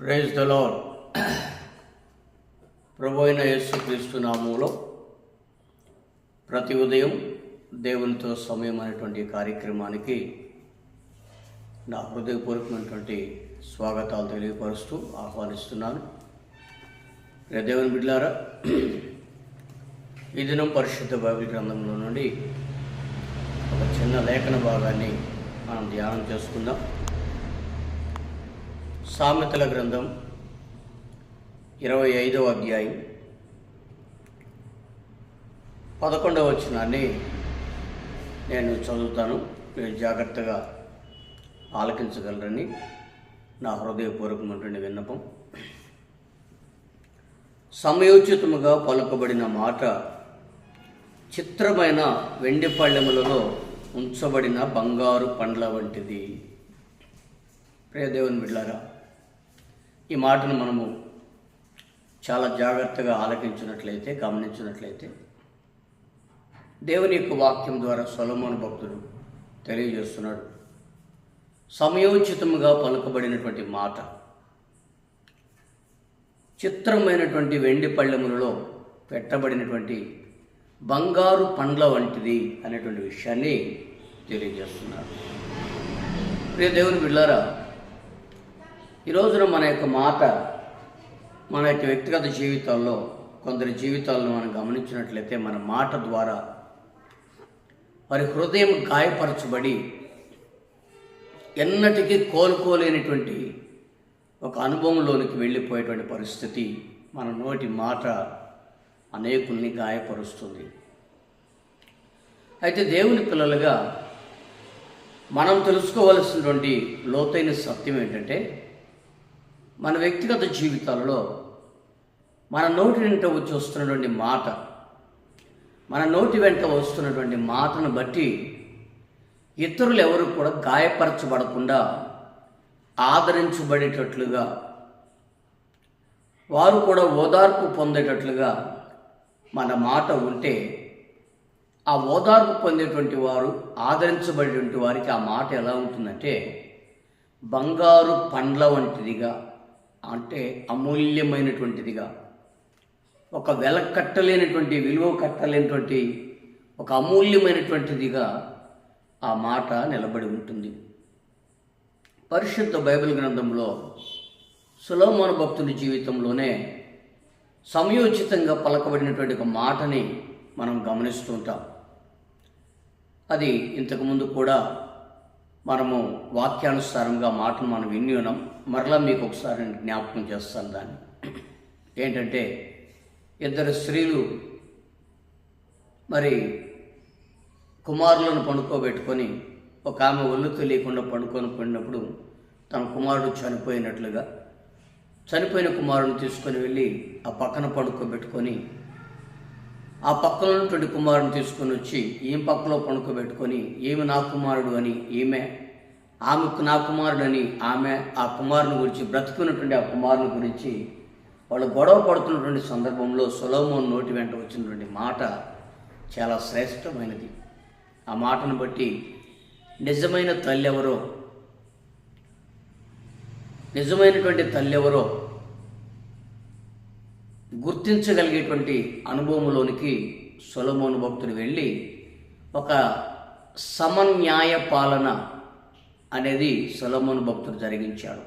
Praise దలో ప్రభు అయిన యేసుక్రీస్తు నామంలో ప్రతి ఉదయం దేవునితో సమయం అనేటువంటి కార్యక్రమానికి నా హృదయపూర్వకమైనటువంటి స్వాగతాలు తెలియపరుస్తూ ఆహ్వానిస్తున్నాను. దేవుని బిడ్లారా ఈ దినం పరిశుద్ధ బైబిల్ గ్రంథంలో నుండి ఒక చిన్న లేఖన భాగాన్ని మనం ధ్యానం చేసుకుందాం. సామెతల గ్రంథం ఇరవై ఐదవ అధ్యాయం పదకొండవ వచనాన్ని నేను చదువుతాను. మీరు జాగ్రత్తగా ఆలకించగలరని నా హృదయపూర్వకమైనటువంటి విన్నపం. సమయోచితముగా పలుకబడిన మాట చిత్రమైన వెండి పళ్ళెములలో ఉంచబడిన బంగారు పండ్ల వంటిది. ప్రియదేవుని బిడ్లారా ఈ మాటను మనము చాలా జాగ్రత్తగా ఆలకించినట్లయితే గమనించినట్లయితే దేవుని యొక్క వాక్యం ద్వారా సొలమోను భక్తుడు తెలియజేస్తున్నాడు. సమయోచితముగా పలుకబడినటువంటి మాట చిత్రమైనటువంటి వెండి పళ్ళెములలో పెట్టబడినటువంటి బంగారు పండ్ల వంటిది అనేటువంటి విషయాన్ని తెలియజేస్తున్నారు ప్రియ దేవుని బిళ్ళారా ఈ రోజున మన యొక్క మాట మన యొక్క వ్యక్తిగత జీవితాల్లో కొందరి జీవితాలను మనం గమనించినట్లయితే మన మాట ద్వారా వారి హృదయం గాయపరచబడి ఎన్నటికీ కోలుకోలేనటువంటి ఒక అనుభవంలోనికి వెళ్ళిపోయేటువంటి పరిస్థితి మన నోటి మాట అనేకుల్ని గాయపరుస్తుంది. అయితే దేవుని పిల్లలుగా మనం తెలుసుకోవలసినటువంటి లోతైన సత్యం ఏంటంటే మన వ్యక్తిగత జీవితాలలో మన నోటి వెంట వచ్చి వస్తున్నటువంటి మాట మన నోటి వెంట వస్తున్నటువంటి మాటను బట్టి ఇతరులు ఎవరు కూడా గాయపరచబడకుండా ఆదరించబడేటట్లుగా వారు కూడా ఓదార్పు పొందేటట్లుగా మన మాట ఉంటే ఆ ఓదార్పు పొందేటువంటి వారు ఆదరించబడేటువంటి వారికి ఆ మాట ఎలా ఉంటుందంటే బంగారు పండ్ల వంటిదిగా అంటే అమూల్యమైనటువంటిదిగా. ఒక వెల కట్టలేనటువంటి విలువ కట్టలేనటువంటి ఒక అమూల్యమైనటువంటిదిగా ఆ మాట నిలబడి ఉంటుంది. పరిశుద్ధ బైబిల్ గ్రంథంలో సులోమోన భక్తుని జీవితంలోనే సమయోచితంగా పలకబడినటువంటి ఒక మాటని మనం గమనిస్తూ ఉంటాం. అది ఇంతకుముందు కూడా మనము వాక్యానుసారంగా మాటను మనం విని ఉన్నాం. మరలా మీకు ఒకసారి నేను జ్ఞాపకం చేస్తాను దాన్ని. ఏంటంటే ఇద్దరు స్త్రీలు మరి కుమారులను పండుకోబెట్టుకొని ఒక ఆమె ఒళ్ళు తెలియకుండా పండుకొని పడినప్పుడు తన కుమారుడు చనిపోయినట్లుగా చనిపోయిన కుమారుని తీసుకొని వెళ్ళి ఆ పక్కన పండుకోబెట్టుకొని ఆ పక్కన ఉన్నటువంటి కుమారుని తీసుకొని వచ్చి ఈమె పక్కలో పండుకోబెట్టుకొని ఈమె నా కుమారుడు అని ఈమె ఆమెకు నా కుమారుడని ఆమె ఆ కుమారుని గురించి బ్రతుకున్నటువంటి ఆ కుమారుని గురించి వాళ్ళు గొడవ పడుతున్నటువంటి సందర్భంలో సొలోమోన్ నోటి వెంట వచ్చినటువంటి మాట చాలా శ్రేష్టమైనది. ఆ మాటను బట్టి నిజమైన తల్లి ఎవరో నిజమైనటువంటి తల్లి ఎవరో గుర్తించగలిగేటువంటి అనుభవంలోనికి సొలమోను భక్తుడు వెళ్ళి ఒక సమన్యాయ పాలన అనేది సొలమోను భక్తుడు జరిగించాడు.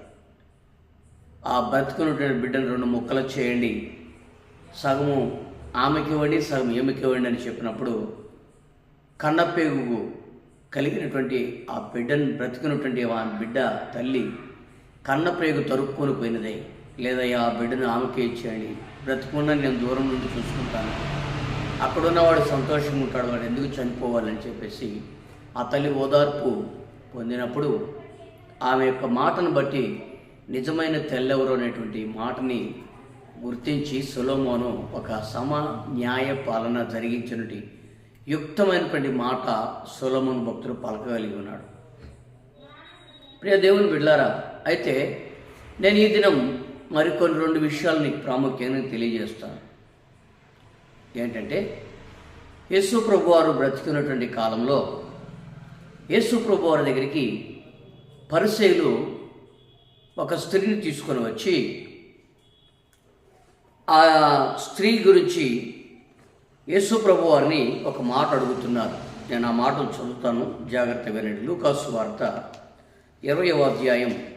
ఆ బ్రతుకున్నటువంటి బిడ్డను రెండు ముక్కలు చేయండి. సగము ఆమెకి ఇవ్వండి సగం ఏమికి ఇవ్వండి అని చెప్పినప్పుడు కన్నపేగు కలిగినటువంటి ఆ బిడ్డను బ్రతికినటువంటి ఆ బిడ్డ తల్లి కన్నప్రేగు తరుక్కొని పోయినదే. లేదా ఆ బిడ్డను ఆమెకే ఇచ్చేయండి. బ్రతుకున్న నేను దూరం నుండి చూసుకుంటాను. అక్కడున్నవాడు సంతోషంగా ఉంటాడు. వాడు ఎందుకు చనిపోవాలని చెప్పేసి ఆ తల్లి ఓదార్పు పొందినప్పుడు ఆమె యొక్క మాటను బట్టి నిజమైన తెల్లెవరు అనేటువంటి మాటని గుర్తించి సులోమోను ఒక సమ న్యాయ పాలన జరిగించినటి యుక్తమైనటువంటి మాట సులోమోను భక్తుడు పలకగలిగి ఉన్నాడు. ప్రియ దేవుని బిడ్లారా అయితే నేను ఈ దినం మరికొన్ని రెండు విషయాలు నీకు ప్రాముఖ్యంగా తెలియజేస్తాను. ఏంటంటే యేసు ప్రభు వారు బ్రతికున్నటువంటి కాలంలో యేసు ప్రభు వారి దగ్గరికి పరిసేలు ఒక స్త్రీని తీసుకొని వచ్చి ఆ స్త్రీ గురించి యేసు ప్రభు వారిని ఒక మాట అడుగుతున్నారు. నేను ఆ మాటలు చదువుతాను. జాగ్రత్త వినండి. లూకాసు వార్త ఇరవయవ అధ్యాయం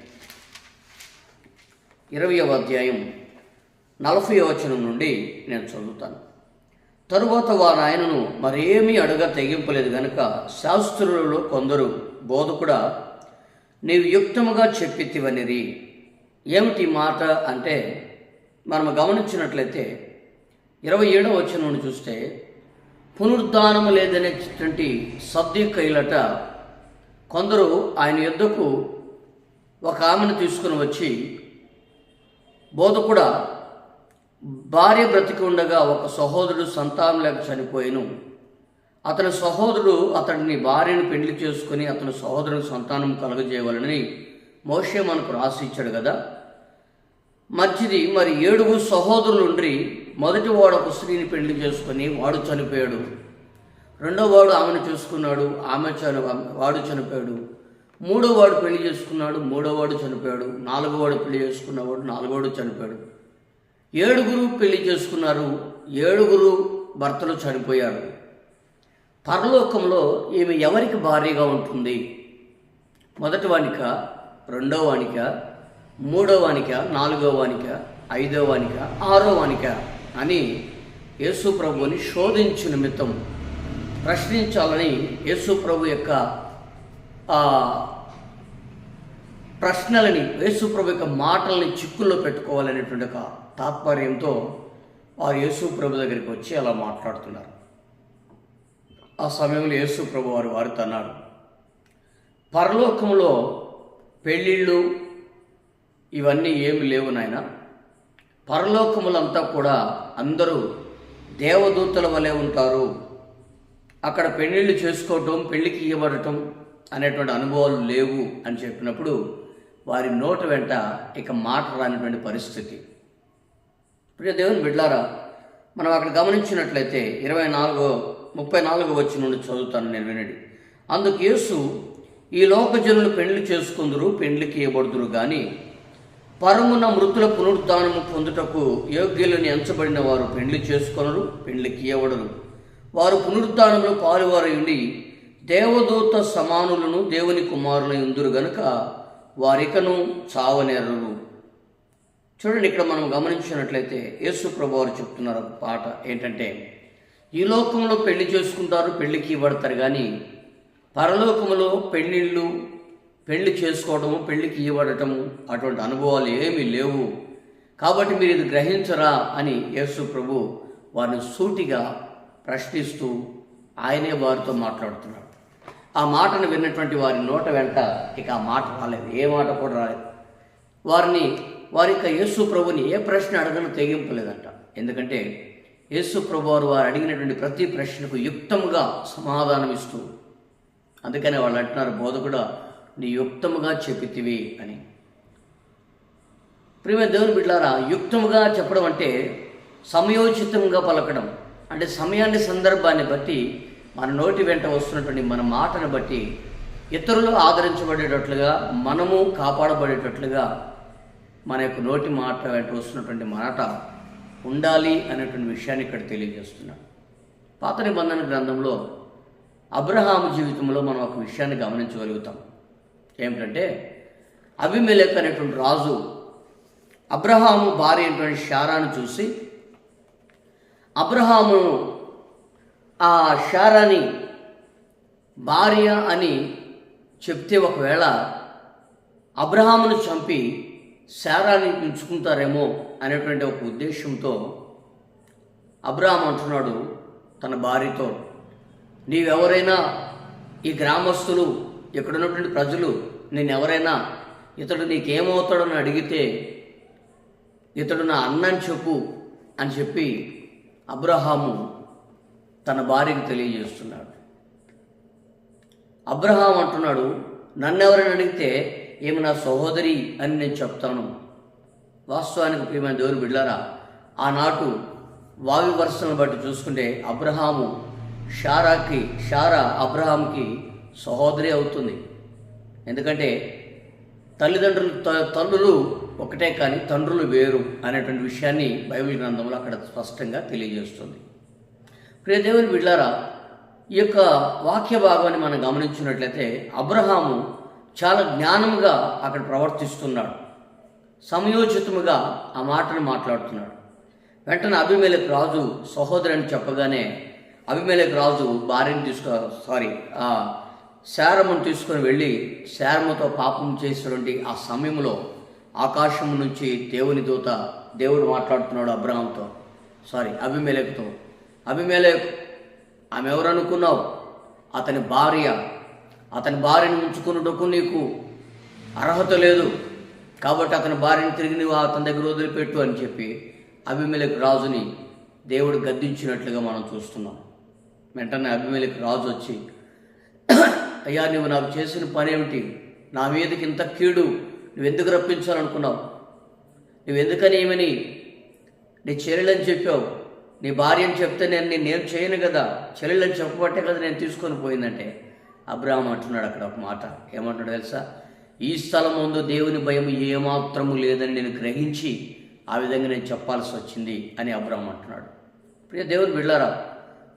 ఇరవయవ అధ్యాయం నలభై వచనం నుండి నేను చదువుతాను. తరువాత వారు ఆయనను మరేమీ అడగ తెగింపలేదు గనుక శాస్త్రులలో కొందరు బోధకుడా నీవు యుక్తముగా చెప్పితివనిరి. ఏమిటి మాట అంటే మనం గమనించినట్లయితే ఇరవై ఏడవ వచ్చిన చూస్తే పునరుద్ధానం లేదనేటువంటి సర్దికైలట కొందరు ఆయన యుద్ధకు ఒక ఆమెను తీసుకుని వచ్చి బోధకుడా భార్య బ్రతికి ఉండగా ఒక సహోదరుడు సంతానం లేక చనిపోయిను. అతని సహోదరుడు అతడిని భార్యను పెళ్ళి చేసుకుని అతని సహోదరుని సంతానం కలుగజేయవాలని మోషే మనకు రాసి ఇచ్చాడు కదా. మంచిది మరి ఏడుగురు సహోదరులు ఉండి మొదటి వాడు ఒక స్త్రీని పెళ్ళి చేసుకుని వాడు చనిపోయాడు. రెండో వాడు ఆమెను చూసుకున్నాడు ఆమె చని వాడు చనిపోయాడు. మూడో వాడు పెళ్ళి చేసుకున్నాడు మూడో వాడు చనిపోయాడు. నాలుగో వాడు పెళ్ళి చేసుకున్నవాడు నాలుగోవాడు చనిపోయాడు. ఏడుగురు పెళ్ళి చేసుకున్నారు ఏడుగురు భర్తలు చనిపోయారు. పరలోకంలో ఈమె ఎవరికి భారీగా ఉంటుంది? మొదటి వానిక రెండో వానిక మూడో వానిక నాలుగో వానిక ఐదో వానిక ఆరో వానిక అని యేసు ప్రభుని శోధించు నిమిత్తం ప్రశ్నించాలని యేసు ప్రభు యొక్క ప్రశ్నలని యేసు ప్రభు యొక్క మాటల్ని చిక్కుల్లో పెట్టుకోవాలనేటువంటి ఒక తాత్పర్యంతో వారు యేసు ప్రభు దగ్గరికి వచ్చి అలా మాట్లాడుతున్నారు. ఆ సమయంలో యేసు ప్రభు వారు వారితో అన్నాడు పరలోకంలో పెళ్ళిళ్ళు ఇవన్నీ ఏమి లేవు నాయన. పరలోకములంతా కూడా అందరూ దేవదూతల వలె ఉంటారు. అక్కడ పెళ్ళిళ్ళు చేసుకోవటం పెళ్ళికి ఇవ్వబడటం అనేటువంటి అనుభవాలు లేవు అని చెప్పినప్పుడు వారి నోట వెంట ఇక మాట రానిటువంటి పరిస్థితి. ప్రియ దేవుని బిడ్లారా మనం అక్కడ గమనించినట్లయితే ఇరవై నాలుగో ముప్పై నాలుగో వచ్చి నుండి చదువుతాను నేను వినడి. అందుకు యేసు ఈ లోక జనులు చేసుకుందరు పెండ్లికి ఇవ్వబడుదురు కానీ పరమున మృతుల పునరుద్ధానము పొందుటకు యోగ్యులను ఎంచబడిన వారు పెండ్లి చేసుకొనరు పెండ్లికి ఇవ్వడరు వారు పునరుద్ధానంలో పాలువారై ఉండి దేవదూత సమానులను దేవుని కుమారులు ఎందురు గనుక వారికను చావనేరరు. చూడండి ఇక్కడ మనం గమనించినట్లయితే యేసు ప్రభు వారు చెప్తున్నారు ఒక పాట ఏంటంటే ఈ లోకంలో పెళ్ళి చేసుకుంటారు పెళ్ళికి ఇవ్వడతారు కానీ పరలోకములో పెళ్ళిళ్ళు పెళ్ళి చేసుకోవడము పెళ్ళికి ఇవ్వడటము అటువంటి అనుభవాలు ఏమీ లేవు. కాబట్టి మీరు ఇది గ్రహించరా? అని యేసు ప్రభు వారిని సూటిగా ప్రశ్నిస్తూ ఆయనే వారితో మాట్లాడుతున్నాడు ఆ మాటను విన్నటువంటి వారి నోట వెంట ఇక ఆ మాట రాలేదు. ఏ మాట కూడా రాలేదు. వారిని వారి యొక్క యేసు ప్రభుని ఏ ప్రశ్న అడగను తెగింపలేదంట. ఎందుకంటే యేసు ప్రభు వారు వారు అడిగినటువంటి ప్రతి ప్రశ్నకు యుక్తముగా సమాధానం ఇస్తూ అందుకనే వాళ్ళు అంటున్నారు బోధకుడా నీ యుక్తముగా చెప్పితివి అని. ప్రియమ దేవుని బిడ్డారా యుక్తముగా చెప్పడం అంటే సమయోచితంగా పలకడం. అంటే సమయాన్ని సందర్భాన్ని బట్టి మన నోటి వెంట వస్తున్నటువంటి మన మాటను బట్టి ఇతరులు ఆదరించబడేటట్లుగా మనము కాపాడబడేటట్లుగా మన యొక్క నోటి మాట వెంట వస్తున్నటువంటి మాట ఉండాలి అనేటువంటి విషయాన్ని ఇక్కడ తెలియజేస్తున్నాడు పాత నిబంధన గ్రంథంలో అబ్రహాము జీవితంలో మనం ఒక విషయాన్ని గమనించగలుగుతాం. ఏమిటంటే అభిమేలక్ అనేటువంటి రాజు అబ్రహాము భార్య అయినటువంటి షారాను చూసి అబ్రహాము ఆ షారాని భార్య అని చెప్తే ఒకవేళ అబ్రహామును చంపి శారాన్ని ఉంచుకుంటారేమో అనేటువంటి ఒక ఉద్దేశంతో అబ్రహాం అంటున్నాడు తన భార్యతో నీవెవరైనా ఈ గ్రామస్తులు ఇక్కడ ఉన్నటువంటి ప్రజలు నేను ఎవరైనా ఇతడు నీకేమవుతాడని అడిగితే ఇతడు నా అన్నని చెప్పు అని చెప్పి అబ్రహాము తన భార్యకు తెలియజేస్తున్నాడు. అబ్రహాం అంటున్నాడు నన్ను ఎవరైనా అడిగితే ఏమి నా సహోదరి అని నేను చెప్తాను. వాస్తవానికి ప్రియమైన దేవుని బిడ్డారా ఆనాటు వాయు వరుసలను బట్టి చూసుకుంటే అబ్రహాము షారాకి షారా అబ్రహాంకి సహోదరి అవుతుంది. ఎందుకంటే తల్లిదండ్రులు త- తల్లులు ఒకటే కానీ తండ్రులు వేరు అనేటువంటి విషయాన్ని బైబిల్ గ్రంథంలో అక్కడ స్పష్టంగా తెలియజేస్తుంది. ప్రియదేవుని బిడ్డారా ఈ యొక్క వాక్య భాగాన్ని మనం గమనించినట్లయితే అబ్రహాము చాలా జ్ఞానముగా అక్కడ ప్రవర్తిస్తున్నాడు. సమయోచితముగా ఆ మాటను మాట్లాడుతున్నాడు. వెంటనే అభిమేలకు రాజు సహోదరుని చెప్పగానే అభిమేలకు రాజు భార్యను తీసుకో సారీ ఆ శారమును తీసుకొని వెళ్ళి శారముతో పాపం చేసినటువంటి ఆ సమయంలో ఆకాశం నుంచి దేవుని దూత దేవుడు మాట్లాడుతున్నాడు అబ్రహాంతో సారీ అభిమేలకుతో అభిమేలకు ఆమె ఎవరనుకున్నావు అతని భార్య అతని భార్యను ఉంచుకున్నటకు నీకు అర్హత లేదు. కాబట్టి అతని భార్యను తిరిగి నువ్వు అతని దగ్గర వదిలిపెట్టు అని చెప్పి అభిమేలకు రాజుని దేవుడు గద్దించినట్లుగా మనం చూస్తున్నాం. వెంటనే అభిమేలకు రాజు వచ్చి అయ్యా నువ్వు నాకు చేసిన పని ఏమిటి? నా మీదకి ఇంత కీడు. నువ్వెందుకు రప్పించాలనుకున్నావు? నువ్వెందుకని ఏమని నీ చెల్లెలని చెప్పావు? నీ భార్య అని చెప్తే నేను నేనేం చేయను కదా? చెల్లెలని చెప్పబట్టే కదా నేను తీసుకొని పోయిందంటే అబ్రాహం అంటున్నాడు అక్కడ ఒక మాట. ఏమంటున్నాడు తెలుసా? ఈ స్థలం ముందు దేవుని భయం ఏమాత్రము లేదని నేను గ్రహించి ఆ విధంగా నేను చెప్పాల్సి వచ్చింది అని అబ్రాహం అంటున్నాడు. ప్రియ దేవుని బిళ్ళారా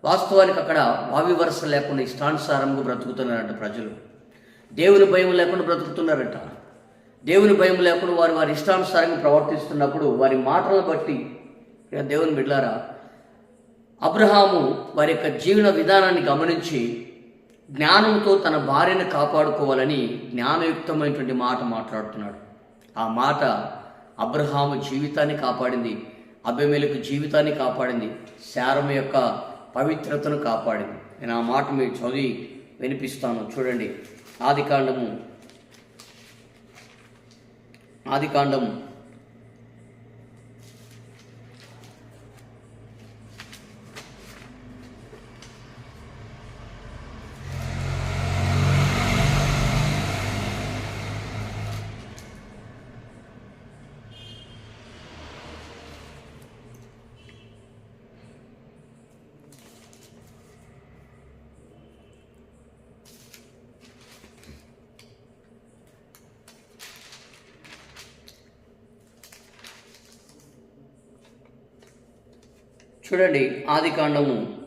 వాస్తవానికి అక్కడ వావి వరుస లేకుండా ఇష్టానుసారంగా బ్రతుకుతున్నారంట ప్రజలు. దేవుని భయం లేకుండా బ్రతుకుతున్నారట. దేవుని భయం లేకుండా వారు వారి ఇష్టానుసారంగా ప్రవర్తిస్తున్నప్పుడు వారి మాటలను బట్టి దేవుని బిడ్లారా అబ్రహాము వారి యొక్క జీవన విధానాన్ని గమనించి జ్ఞానంతో తన భార్యను కాపాడుకోవాలని జ్ఞానయుక్తమైనటువంటి మాట మాట్లాడుతున్నాడు. ఆ మాట అబ్రహాము జీవితాన్ని కాపాడింది అభిమేలకు జీవితాన్ని కాపాడింది శారమ యొక్క పవిత్రతను కాపాడింది. నేను ఆ మాట మీరు చదివి వినిపిస్తాను. చూడండి. ఆది కాండము. ఆది కాండము. చూడండి ఆది కాండము.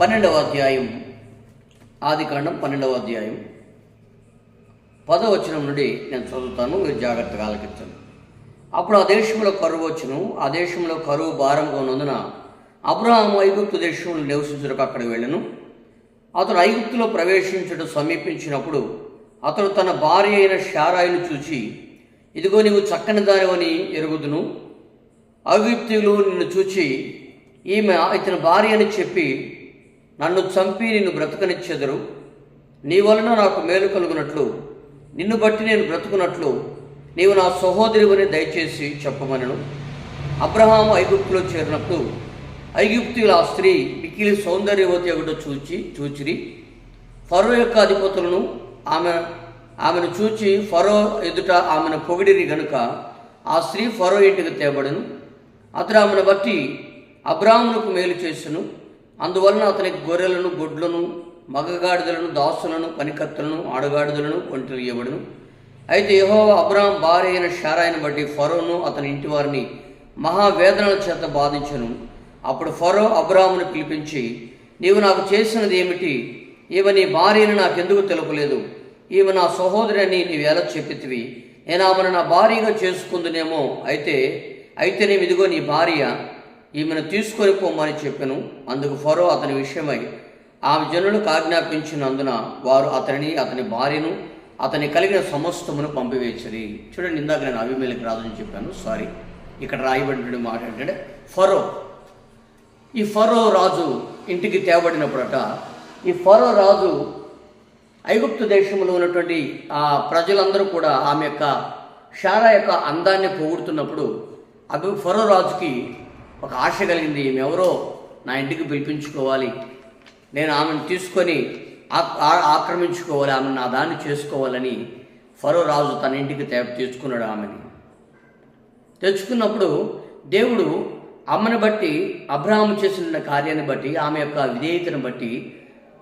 పన్నెండవ అధ్యాయం. ఆది కాండం పన్నెండవ అధ్యాయం. పదవచనం నుండి నేను చదువుతాను మీరు జాగ్రత్తగా ఆలకించండి. అప్పుడు ఆ దేశంలో కరువు వచ్చును ఆ దేశంలో కరువు భారంగా ఉన్నందున అబ్రహాము ఐగుప్తు దేశంలో నివసించుటకు అక్కడికి వెళ్ళను. అతడు ఐగుప్తులో ప్రవేశించడం సమీపించినప్పుడు అతడు తన భార్య అయిన షారాయిని చూచి ఇదిగో నీవు చక్కని దానివని ఎరుగుదును. ఐగుప్తులు నిన్ను చూచి ఈమె ఇతని భార్య అని చెప్పి నన్ను చంపి నిన్ను బ్రతకనిచ్చెదరు. నీ వలన నాకు మేలు కలుగునట్లు నిన్ను బట్టి నేను బ్రతుకున్నట్లు నీవు నా సహోదరివని దయచేసి చెప్పమనను. అబ్రహాము ఐగుప్తులో చేరినప్పుడు ఐగుప్తుల ఆ స్త్రీ మిక్కిలి సౌందర్యవతి ఒకటో చూచి చూచిరి. ఫరో యొక్క అధిపతులను ఆమె ఆమెను చూచి ఫరో ఎదుట ఆమెను పొగిడిరి గనుక ఆ స్త్రీ ఫరో ఇంటికి తేబడను. అతడు ఆమెను బట్టి అబ్రాహ్మునకు మేలు చేసెను. అందువలన అతనికి గొర్రెలను గొడ్లను మగగాడిదలను దాసులను పనికత్తులను ఆడగాడిదలను ఒంటరి ఇవ్వబడును అయితే యహో అబ్రాహం భార్య అయిన షారాయిని బట్టి ఫరోను అతని ఇంటి వారిని మహావేదనల చేత బాధించను. అప్పుడు ఫరో అబ్రాహమును పిలిపించి నీవు నాకు చేసినది ఏమిటి? ఈమె నీ భార్యను నాకెందుకు తెలుపలేదు? ఈమె నా సహోదరి అని నీవేలా ఎలా చెప్పితివి? నేను ఆమెను నా భార్యగా చేసుకుందునేమో అయితే అయితేనేమి ఇదిగో నీ భార్య ఈమెను తీసుకొని పోమని చెప్పాను. అందుకు ఫరో అతని విషయమై ఆమె జనులకు ఆజ్ఞాపించినందున వారు అతనిని అతని భార్యను అతని కలిగిన సమస్తమును పంపివేసిరి. చూడండి ఇందాక నేను అభిమేలకు రాదని చెప్పాను. సారీ ఇక్కడ రాయబడిన మాట ఏంటంటే ఫరో. ఈ ఫరో రాజు ఇంటికి తేబడినప్పుడట ఈ ఫరో రాజు ఐగుప్తు దేశంలో ఉన్నటువంటి ఆ ప్రజలందరూ కూడా ఆమె యొక్క షారా యొక్క అందాన్ని పోగొడుతున్నప్పుడు అభి ఫరో రాజుకి ఒక ఆశ కలిగింది. ఈమె ఎవరో? నా ఇంటికి పిలిపించుకోవాలి. నేను ఆమెను తీసుకొని ఆ- ఆక్రమించుకోవాలి ఆమెను నా దాన్ని చేసుకోవాలని ఫరో రాజు తన ఇంటికి తే తెచ్చుకున్నాడు ఆమెని. తెచ్చుకున్నప్పుడు దేవుడు అమ్మని బట్టి అబ్రహాము చేసిన కార్యాన్ని బట్టి ఆమె యొక్క విధేయతను బట్టి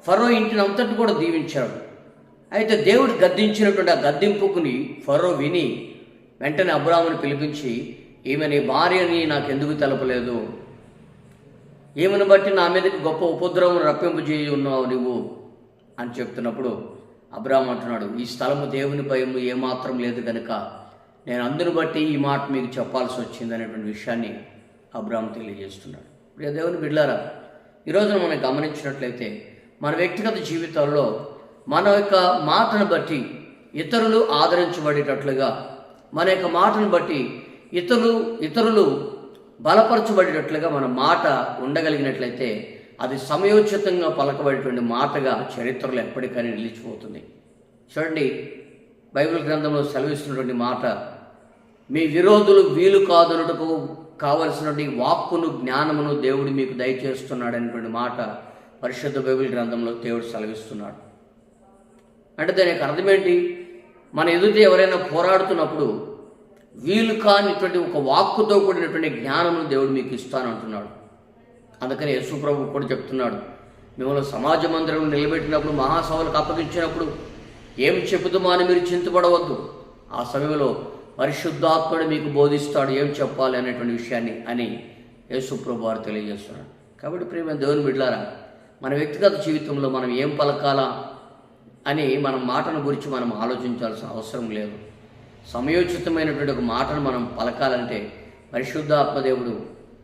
ఫరో ఇంటిని అంతటి కూడా దీవించాడు. అయితే దేవుడు గద్దించినటువంటి ఆ గద్దింపుకుని ఫరో విని వెంటనే అబ్రాహ్ముని పిలిపించి ఈమె నీ భార్యని నాకు ఎందుకు తెలపలేదు? ఈమెను బట్టి నా మీదకి గొప్ప ఉపద్రవం రప్పింపు చేయి ఉన్నావు నువ్వు అని చెప్తున్నప్పుడు అబ్రాహ్మ అంటున్నాడు ఈ స్థలము దేవుని భయం ఏమాత్రం లేదు కనుక నేను అందును బట్టి ఈ మాట మీకు చెప్పాల్సి వచ్చింది అనేటువంటి విషయాన్ని అబ్రాహ్మ తెలియజేస్తున్నాడు. ఇప్పుడు దేవుని బిడ్లారా ఈరోజున మనం గమనించినట్లయితే మన వ్యక్తిగత జీవితాల్లో మన యొక్క మాటను బట్టి ఇతరులు ఆదరించబడేటట్లుగా మన యొక్క మాటను బట్టి ఇతరులు ఇతరులు బలపరచబడేటట్లుగా మన మాట ఉండగలిగినట్లయితే అది సమయోచితంగా పలకబడేటువంటి మాటగా చరిత్రలో ఎప్పటికైనా నిలిచిపోతుంది. చూడండి బైబిల్ గ్రంథంలో సెలవిస్తున్నటువంటి మాట మీ విరోధులు వీలు కాదనుటకు కావలసినటువంటి వాక్కును జ్ఞానమును దేవుడు మీకు దయచేస్తున్నాడు అనేటువంటి మాట పరిశుద్ధ బైబిల్ గ్రంథంలో దేవుడు సెలవిస్తున్నాడు. అంటే దానికి అర్థం ఏంటి? మన ఎదుట ఎవరైనా పోరాడుతున్నప్పుడు వీలు కానిటువంటి ఒక వాక్కుతో కూడినటువంటి జ్ఞానము దేవుడు మీకు ఇస్తాను అంటున్నాడు అందుకని యేసు కూడా చెప్తున్నాడు మిమ్మల్ని సమాజ మందిరం నిలబెట్టినప్పుడు మహాసభలకు అప్పగించినప్పుడు ఏం చెబుతామో అని మీరు చింతపడవద్దు. ఆ సమయంలో పరిశుద్ధాత్ముడు మీకు బోధిస్తాడు ఏం చెప్పాలి అనేటువంటి విషయాన్ని అని యేసుప్రభు వారు తెలియజేస్తున్నాడు కాబట్టి ప్రేమ దేవుని బిడ్లారా మన వ్యక్తిగత జీవితంలో మనం ఏం పలకాలా అని మన మాటను గురించి మనం ఆలోచించాల్సిన అవసరం లేదు. సమయోచితమైనటువంటి ఒక మాటను మనం పలకాలంటే పరిశుద్ధాత్మదేవుడు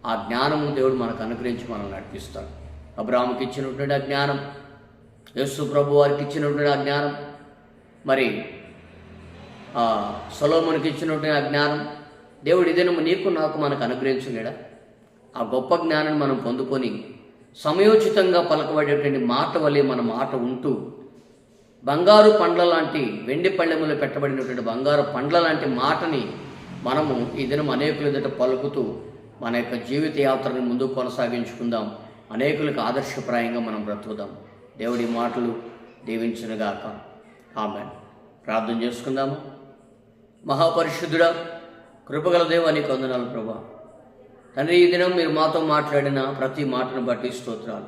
ఆ జ్ఞానము దేవుడు మనకు అనుగ్రహించి మనం నడిపిస్తాడు. అబ్రాహ్మకి ఇచ్చినటువంటి ఆ జ్ఞానం యేసు ప్రభు వారికి ఇచ్చినటువంటి ఆ జ్ఞానం మరి ఆ ఇచ్చినటువంటి ఆ జ్ఞానం దేవుడు ఇదేనము నీకు నాకు మనకు అనుగ్రహించలేడా ఆ గొప్ప జ్ఞానాన్ని మనం పొందుకొని సమయోచితంగా పలకబడేటువంటి మాట వల్లే మన మాట ఉంటూ బంగారు పండ్ల లాంటి వెండి పళ్ళెములు పెట్టబడినటువంటి బంగారు పండ్ల లాంటి మాటని మనము ఈ దినం అనేకుల ఎదుట పలుకుతూ మన యొక్క జీవిత యాత్రను ముందుకు కొనసాగించుకుందాం. అనేకులకు ఆదర్శప్రాయంగా మనం బ్రతుకుదాం. దేవుడి మాటలు దీవించునుగాక. ఆమె ప్రార్థన చేసుకుందాము మహాపరిశుద్ధుడా కృపగల దేవుని నీకు వందనాలు ప్రభా. తండ్రి ఈ దినం మీరు మాతో మాట్లాడిన ప్రతి మాటను బట్టి స్తోత్రాలు.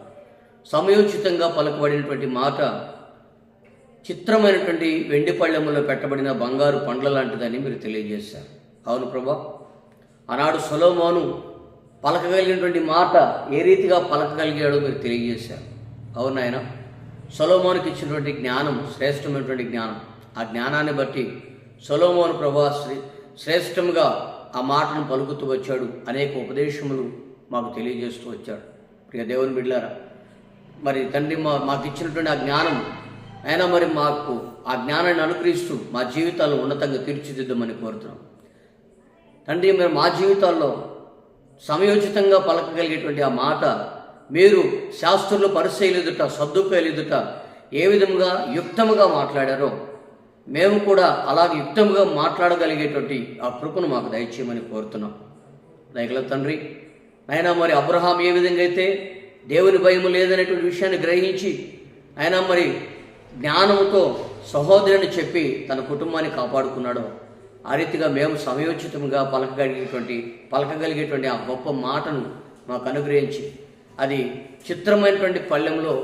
సమయోచితంగా పలుకబడినటువంటి మాట చిత్రమైనటువంటి వెండి పళ్ళెములో పెట్టబడిన బంగారు పండ్ల లాంటిదని మీరు తెలియజేశారు. అవును ప్రభా. ఆనాడు సొలోమోను పలకగలిగినటువంటి మాట ఏ రీతిగా పలకగలిగాడో మీరు తెలియజేశారు. అవును ఆయన సొలోమోనికి ఇచ్చినటువంటి జ్ఞానం శ్రేష్టమైనటువంటి జ్ఞానం ఆ జ్ఞానాన్ని బట్టి సొలోమోను ప్రభా శ్రీ శ్రేష్టంగా ఆ మాటను పలుకుతూ వచ్చాడు అనేక ఉపదేశములు మాకు తెలియజేస్తూ వచ్చాడు. ప్రియ దేవుని బిడ్డారా మరి తండ్రి మా మాకు ఇచ్చినటువంటి ఆ జ్ఞానం అయినా మరి మాకు ఆ జ్ఞానాన్ని అనుగ్రహిస్తూ మా జీవితాల్లో ఉన్నతంగా తీర్చిదిద్దామని కోరుతున్నాం. తండ్రి మీరు మా జీవితాల్లో సమయోచితంగా పలకగలిగేటువంటి ఆ మాట మీరు శాస్త్రులు పరిశీలిదుట సర్దుపేలిదుట ఏ విధముగా యుక్తముగా మాట్లాడారో మేము కూడా అలాగే యుక్తముగా మాట్లాడగలిగేటువంటి ఆ కృపను మాకు దయచేయమని కోరుతున్నాం. దయగల తండ్రి అయినా మరి అబ్రహాం ఏ విధంగా అయితే దేవుని భయము లేదనేటువంటి విషయాన్ని గ్రహించి అయినా మరి జ్ఞానముతో సహోదరుని చెప్పి తన కుటుంబాన్ని కాపాడుకున్నాడో ఆ రీతిగా మేము సమయోచితంగా పలకగలిగేటువంటి పలకగలిగేటువంటి ఆ గొప్ప మాటను మాకు అనుగ్రహించి అది చిత్రమైనటువంటి పళ్ళెంలో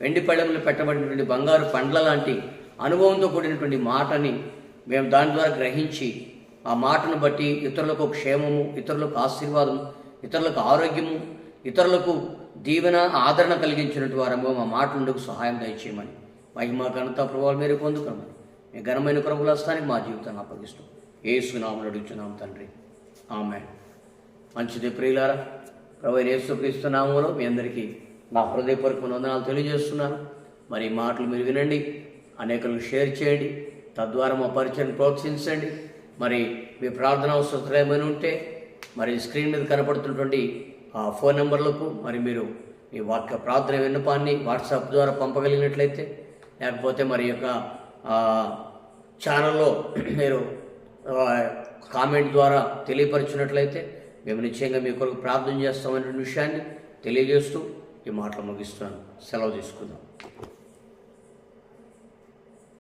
వెండి పళ్ళెంలో పెట్టబడినటువంటి బంగారు పండ్ల లాంటి అనుభవంతో కూడినటువంటి మాటని మేము దాని ద్వారా గ్రహించి ఆ మాటను బట్టి ఇతరులకు క్షేమము ఇతరులకు ఆశీర్వాదము ఇతరులకు ఆరోగ్యము ఇతరులకు దీవెన ఆదరణ కలిగించినట్టు వారము మా మాటలకు సహాయం దయచేయమని. మహిమ ఘనత ప్రభావాలు మీరు పొందుకోమని మీ ఘనమైన ప్రభుల స్థానికి మా జీవితాన్ని అప్పగిస్తాం ఏసునామలు అడుగుతున్నాం తండ్రి. ఆమె మంచిది ప్రియులారా ప్రభు యేసుక్రీస్తు నామంలో మీ అందరికీ నా హృదయపూర్వక వందనాలు తెలియజేస్తున్నాను. మరి మాటలు మీరు వినండి అనేకులకు షేర్ చేయండి తద్వారా మా పరిచయం ప్రోత్సహించండి. మరి మీ ప్రార్థన అవసరం ఏమైనా ఉంటే మరి స్క్రీన్ మీద కనపడుతున్నటువంటి ఆ ఫోన్ నెంబర్లకు మరి మీరు మీ వాక్య ప్రార్థన విన్నపాన్ని వాట్సాప్ ద్వారా పంపగలిగినట్లయితే లేకపోతే మరి యొక్క ఛానల్లో మీరు కామెంట్ ద్వారా తెలియపరిచినట్లయితే మేము నిశ్చయంగా మీ కొరకు ప్రార్థన చేస్తామనే విషయాన్ని తెలియజేస్తూ ఈ మాటలు ముగిస్తాను సెలవు తీసుకుందాం.